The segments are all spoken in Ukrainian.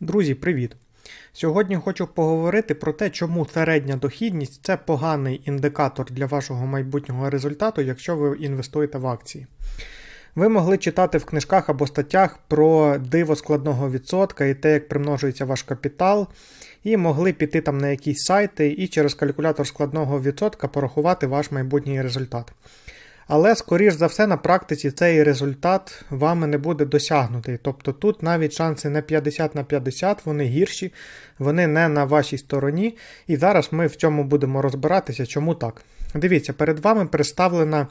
Друзі, привіт! Сьогодні хочу поговорити про те, чому середня дохідність це поганий індикатор для вашого майбутнього результату, якщо ви інвестуєте в акції. Ви могли читати в книжках або статтях про диво складного відсотка і те, як примножується ваш капітал, і могли піти там на якісь сайти і через калькулятор складного відсотка порахувати ваш майбутній результат. Але, скоріш за все, на практиці цей результат вами не буде досягнутий. Тобто тут навіть шанси не 50 на 50, вони гірші, вони не на вашій стороні. І зараз ми в цьому будемо розбиратися, чому так. Дивіться, перед вами представлена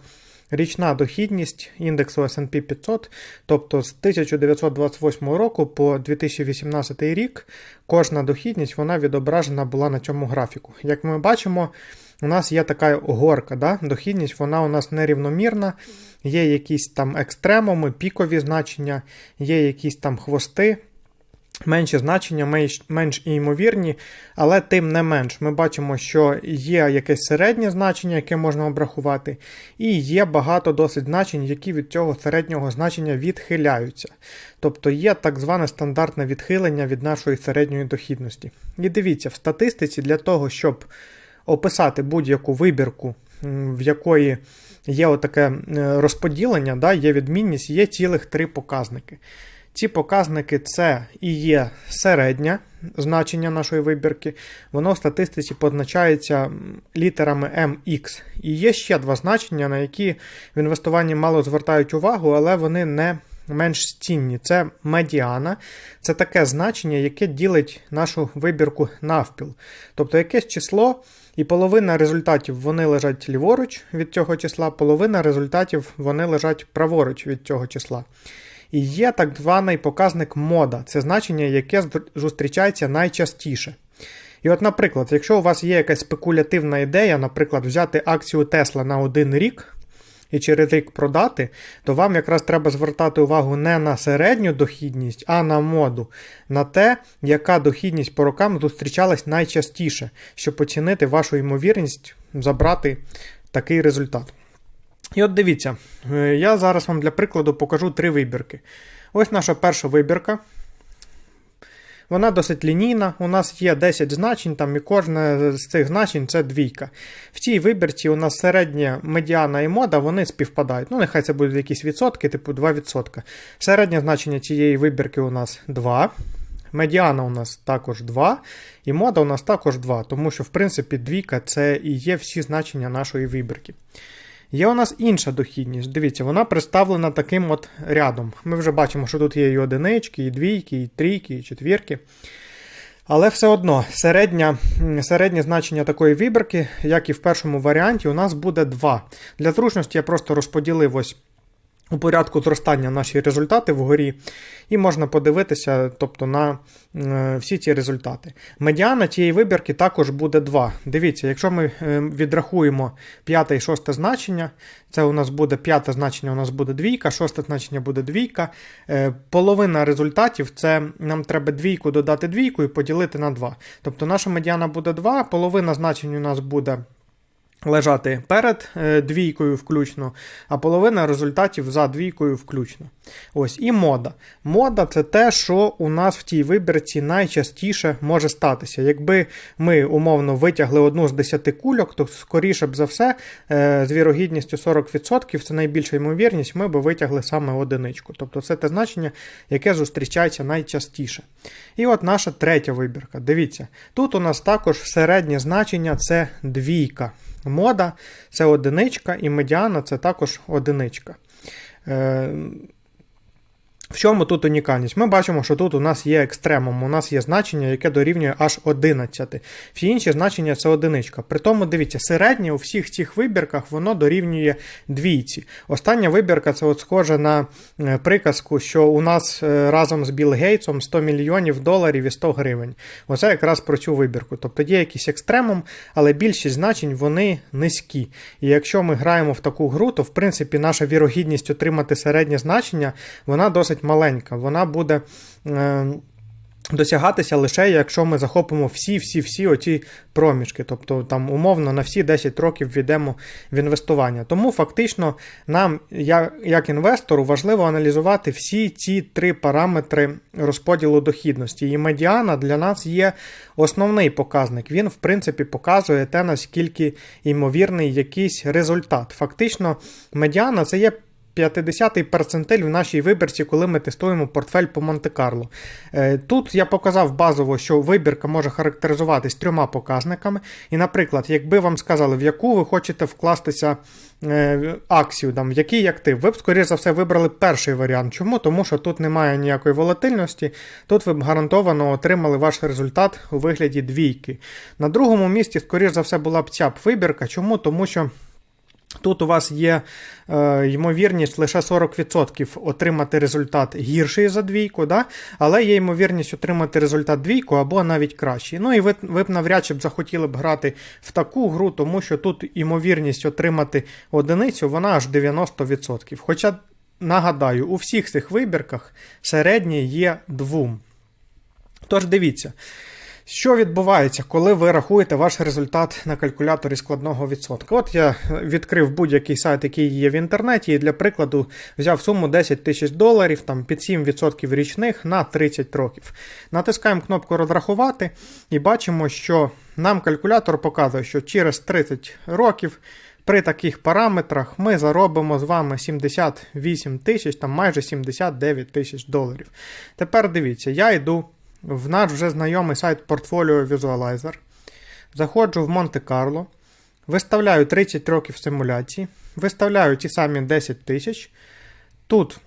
річна дохідність індексу SP 500, тобто з 1928 року по 2018 рік кожна дохідність вона відображена була на цьому графіку. Як ми бачимо, у нас є така горка, да? дохідність вона у нас нерівномірна, є якісь там екстремуми, пікові значення, є якісь там хвости. Менші значення, менш, менш ймовірні, але тим не менш, ми бачимо, що є якесь середнє значення, яке можна обрахувати, і є багато досить значень, які від цього середнього значення відхиляються. Тобто є так зване стандартне відхилення від нашої середньої дохідності. І дивіться, в статистиці для того, щоб описати будь-яку вибірку, в якої є отаке розподілення, да, є відмінність, є цілих три показники. Ці показники це і є середнє значення нашої вибірки, воно в статистиці позначається літерами MX. І є ще два значення, на які в інвестуванні мало звертають увагу, але вони не менш цінні. Це медіана, це таке значення, яке ділить нашу вибірку навпіл. Тобто якесь число. І половина результатів вони лежать ліворуч від цього числа, половина результатів вони лежать праворуч від цього числа. І є так званий показник мода, це значення, яке зустрічається найчастіше. І от, наприклад, якщо у вас є якась спекулятивна ідея, наприклад, взяти акцію Тесла на один рік і через рік продати, то вам якраз треба звертати увагу не на середню дохідність, а на моду, на те, яка дохідність по рокам зустрічалась найчастіше, щоб оцінити вашу ймовірність забрати такий результат. І от дивіться, я зараз вам для прикладу покажу три вибірки. Ось наша перша вибірка. Вона досить лінійна. У нас є 10 значень, там і кожне з цих значень це двійка. В цій вибірці у нас середня медіана і мода вони співпадають. Ну, нехай це будуть якісь відсотки, типу 2%. Середнє значення цієї вибірки у нас 2. Медіана у нас також 2, і мода у нас також 2, тому що, в принципі, двійка це і є всі значення нашої вибірки. Є у нас інша дохідність. Дивіться, вона представлена таким от рядом. Ми вже бачимо, що тут є і одинички, і двійки, і трійки, і четвірки. Але все одно середнє, середнє значення такої вибірки, як і в першому варіанті, у нас буде 2. Для зручності я просто розподілив ось у порядку зростання наші результати вгорі, і можна подивитися тобто, на е, всі ці результати. Медіана цієї вибірки також буде 2. Дивіться, якщо ми е, відрахуємо п'яте і шосте значення, це у нас буде п'яте значення, у нас буде двійка, шосте значення буде двійка. Е, половина результатів це нам треба двійку додати двійку і поділити на 2. Тобто наша медіана буде 2, половина значень у нас буде лежати перед е, двійкою включно, а половина результатів за двійкою включно. Ось І мода. Мода це те, що у нас в тій вибірці найчастіше може статися. Якби ми умовно витягли одну з 10 кульок, то скоріше б за все, е, з вірогідністю 40%, це найбільша ймовірність, ми б витягли саме одиничку. Тобто це те значення, яке зустрічається найчастіше. І от наша третя вибірка. Дивіться, тут у нас також середнє значення це двійка. Мода це одиничка, і медіана це також одиничка. В чому тут унікальність? Ми бачимо, що тут у нас є екстремум, у нас є значення, яке дорівнює аж 11. Всі інші значення це одиничка. При тому, дивіться, середнє у всіх цих вибірках воно дорівнює двійці. Остання вибірка це от схоже на е, приказку, що у нас е, разом з Білл Гейтсом 100 мільйонів доларів і 100 гривень. Оце якраз про цю вибірку. Тобто є якийсь екстремум, але більшість значень вони низькі. І якщо ми граємо в таку гру, то в принципі наша вірогідність отримати середнє значення, вона досить досить маленька. Вона буде. Е, досягатися лише якщо ми захопимо всі-всі-всі оці проміжки, тобто там умовно на всі 10 років війдемо в інвестування. Тому фактично нам, як інвестору, важливо аналізувати всі ці три параметри розподілу дохідності. І медіана для нас є основний показник. Він, в принципі, показує те, наскільки ймовірний якийсь результат. Фактично, медіана це є 50-й перцентиль в нашій вибірці, коли ми тестуємо портфель по Монте-Карло. Е, Тут я показав базово, що вибірка може характеризуватись трьома показниками. І, наприклад, якби вам сказали, в яку ви хочете вкластися е, акцію, там, в який актив, ви б, скоріш за все, вибрали перший варіант. Чому? Тому що тут немає ніякої волатильності, тут ви б гарантовано отримали ваш результат у вигляді двійки. На другому місці, скоріш за все, була б ця б вибірка. Чому? Тому що. Тут у вас є е, ймовірність лише 40% отримати результат гірший за двійку, да? але є ймовірність отримати результат двійку або навіть кращий. Ну і ви, ви б навряд чи б захотіли б грати в таку гру, тому що тут ймовірність отримати одиницю вона аж 90%. Хоча, нагадаю, у всіх цих вибірках середнє є двом. Тож дивіться. Що відбувається, коли ви рахуєте ваш результат на калькуляторі складного відсотка? От я відкрив будь-який сайт, який є в інтернеті, і для прикладу взяв суму 10 тисяч доларів там, під 7% річних на 30 років. Натискаємо кнопку розрахувати і бачимо, що нам калькулятор показує, що через 30 років. При таких параметрах ми заробимо з вами 78 тисяч, там майже 79 тисяч доларів. Тепер дивіться, я йду в наш вже знайомий сайт Portfolio Visualizer. Заходжу в Монте-Карло, виставляю 30 років симуляції, виставляю ті самі 10 тисяч. Тут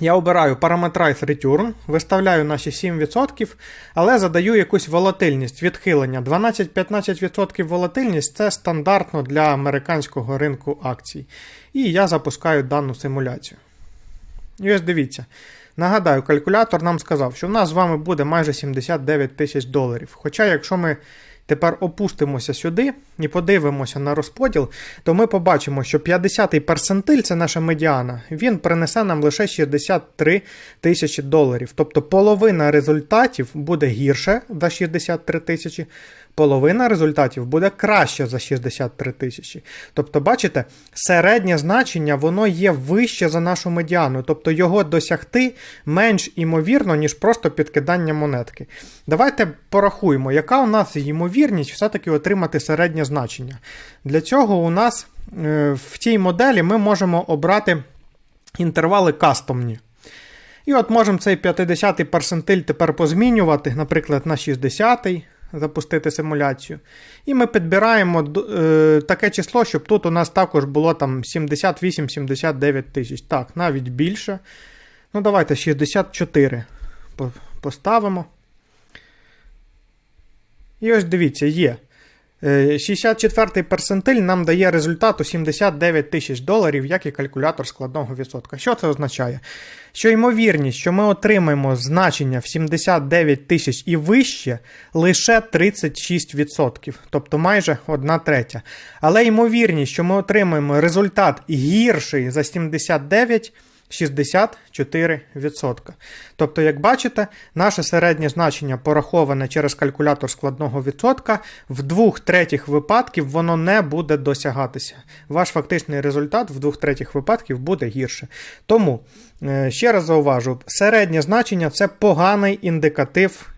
я обираю Parametrize Return, виставляю наші 7%, але задаю якусь волатильність відхилення. 12-15% волатильність це стандартно для американського ринку акцій. І я запускаю дану симуляцію. І ось дивіться. Нагадаю, калькулятор нам сказав, що в нас з вами буде майже 79 тисяч доларів. Хоча, якщо ми тепер опустимося сюди і подивимося на розподіл, то ми побачимо, що 50-й персентиль, це наша медіана, він принесе нам лише 63 тисячі доларів. Тобто половина результатів буде гірше за 63 тисячі. Половина результатів буде краще за 63 тисячі. Тобто, бачите, середнє значення воно є вище за нашу медіану. Тобто його досягти менш імовірно, ніж просто підкидання монетки. Давайте порахуємо, яка у нас ймовірність все-таки отримати середнє значення. Для цього у нас е, в цій моделі ми можемо обрати інтервали кастомні. І от можемо цей 50-й персентиль тепер позмінювати, наприклад, на 60-й запустити симуляцію. І ми підбираємо е, таке число, щоб тут у нас також було там 78-79 тисяч. Так, навіть більше. Ну, давайте 64 поставимо. І ось дивіться, є. 64-й персентиль нам дає результат у 79 тисяч доларів, як і калькулятор складного відсотка. Що це означає? Що ймовірність, що ми отримаємо значення в 79 тисяч і вище лише 36%, тобто майже 1 третя. Але ймовірність, що ми отримаємо результат гірший за 79 64%. Тобто, як бачите, наше середнє значення пораховане через калькулятор складного відсотка, в двох третіх випадків воно не буде досягатися. Ваш фактичний результат в двох третіх випадків буде гірше. Тому, ще раз зауважу, середнє значення це поганий індикатив.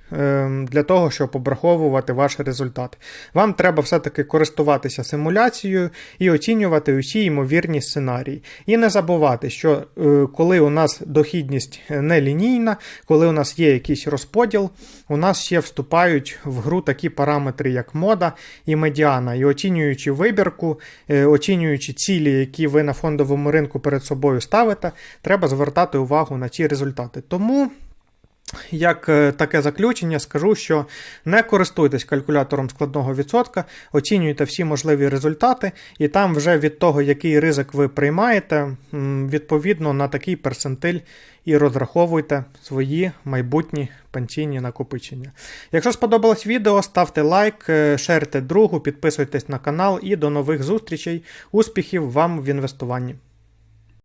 Для того, щоб обраховувати ваш результат. Вам треба все-таки користуватися симуляцією і оцінювати усі ймовірні сценарії. І не забувати, що коли у нас дохідність нелінійна, коли у нас є якийсь розподіл, у нас ще вступають в гру такі параметри, як мода і медіана. І оцінюючи вибірку, оцінюючи цілі, які ви на фондовому ринку перед собою ставите, треба звертати увагу на ці результати. Тому. Як таке заключення, скажу, що не користуйтесь калькулятором складного відсотка, оцінюйте всі можливі результати, і там вже від того, який ризик ви приймаєте, відповідно на такий персентиль і розраховуйте свої майбутні пенсійні накопичення. Якщо сподобалось відео, ставте лайк, шерте другу, підписуйтесь на канал і до нових зустрічей. Успіхів вам в інвестуванні!